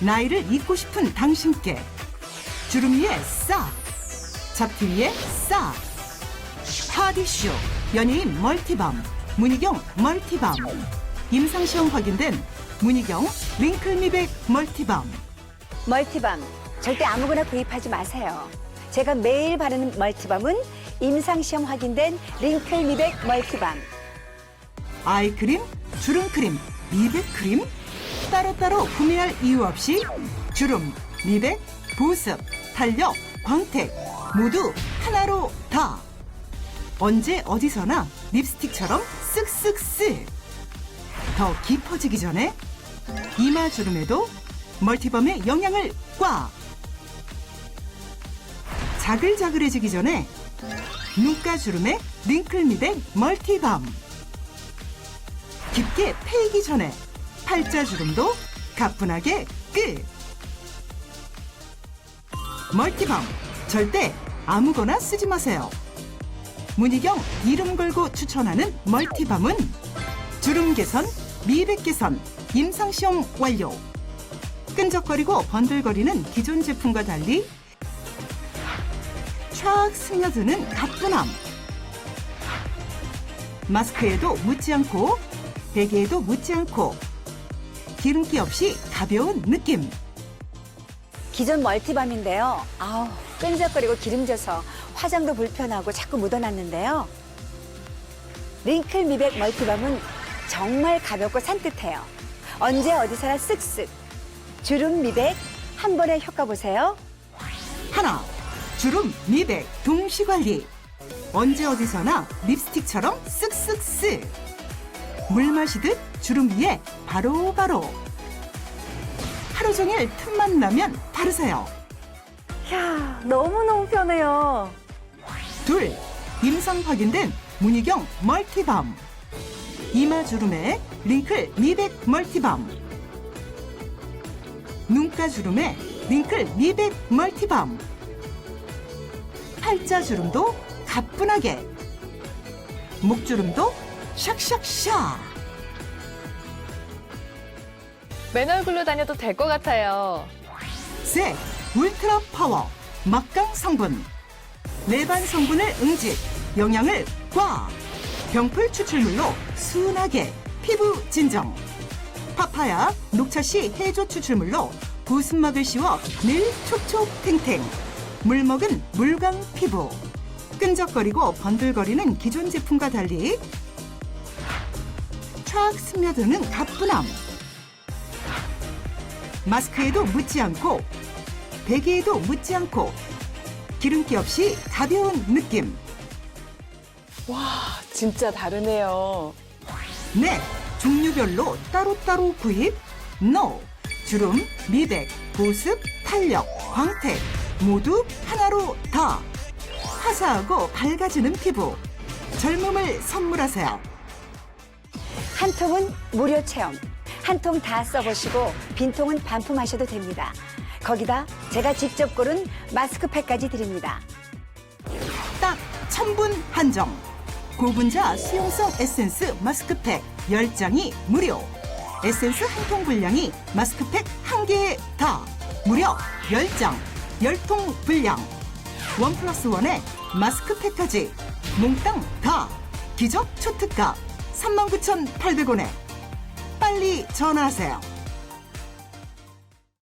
나이를 잊고 싶은 당신께. 주름 위에 싹 잡티 위에 싹 하디슈 연예인 멀티밤. 문희경 멀티밤. 임상시험 확인된 문희경 링클 미백 멀티밤. 멀티밤. 절대 아무거나 구입하지 마세요. 제가 매일 바르는 멀티밤은 임상시험 확인된 링클 미백 멀티밤. 아이크림, 주름크림, 미백크림 따로따로 구매할 이유 없이 주름, 미백, 보습, 탄력, 광택 모두 하나로 다. 언제 어디서나 립스틱처럼 쓱쓱쓱. 더 깊어지기 전에 이마 주름에도 멀티밤의 영향을 꽉. 자글자글해지기 전에 눈가 주름에 링클 미백 멀티밤 깊게 패이기 전에 팔자 주름도 가뿐하게 끝. 멀티밤 절대 아무거나 쓰지 마세요. 문희경 이름 걸고 추천하는 멀티밤은 주름 개선, 미백 개선, 임상 시험 완료. 끈적거리고 번들거리는 기존 제품과 달리 촥 스며드는 가뿐함. 마스크에도 묻지 않고 베개에도 묻지 않고 기름기 없이 가벼운 느낌 기존 멀티밤인데요. 아우, 끈적거리고 기름져서 화장도 불편하고 자꾸 묻어났는데요. 링클 미백 멀티밤은 정말 가볍고 산뜻해요. 언제 어디서나 쓱쓱. 주름 미백 한 번에 효과 보세요. 하나 주름 미백 동시 관리 언제 어디서나 립스틱처럼 쓱쓱쓱 물 마시듯 주름 위에 바로 바로. 하루 종일 틈만 나면 바르세요. 이야, 너무너무 편해요. 둘 임상 확인된 문희경 멀티밤. 이마 주름에 링클 미백 멀티밤. 눈가 주름에 링클 미백 멀티밤. 팔자 주름도 가뿐하게. 목 주름도 샥샥샥 맨 얼굴로 다녀도 될 것 같아요. 셋 울트라 파워 막강 성분. 내반 성분을 응집 영양을 꽉 병풀 추출물로 순하게 피부 진정. 파파야 녹차씨 해조 추출물로 보습막을 씌워 늘 촉촉탱탱. 물 먹은 물광 피부. 끈적거리고 번들거리는 기존 제품과 달리 촥 스며드는 가뿐함 마스크에도 묻지 않고 베개에도 묻지 않고 기름기 없이 가벼운 느낌 와, 진짜 다르네요. 네 종류별로 따로따로 구입 NO 주름, 미백, 보습, 탄력, 광택 모두 하나로 다 화사하고 밝아지는 피부 젊음을 선물하세요 한 통은 무료 체험. 한 통 다 써보시고 빈 통은 반품하셔도 됩니다. 거기다 제가 직접 고른 마스크팩까지 드립니다. 딱 천분 한정. 고분자 수용성 에센스 마스크팩 10장이 무료. 에센스 한 통 분량이 마스크팩 한 개에 다 무려 10장 10통 분량. 원 플러스 원에 마스크팩까지. 몽땅 다. 기적 초특가 39,800원에 빨리 전화하세요